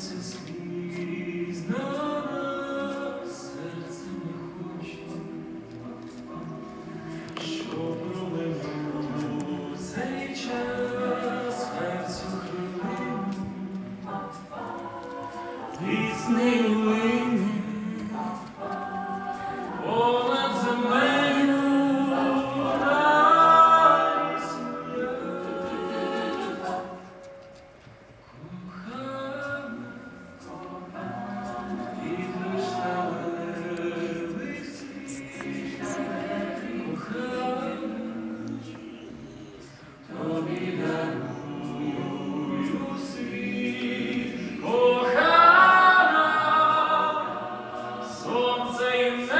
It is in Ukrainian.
It's new in me. Сонце і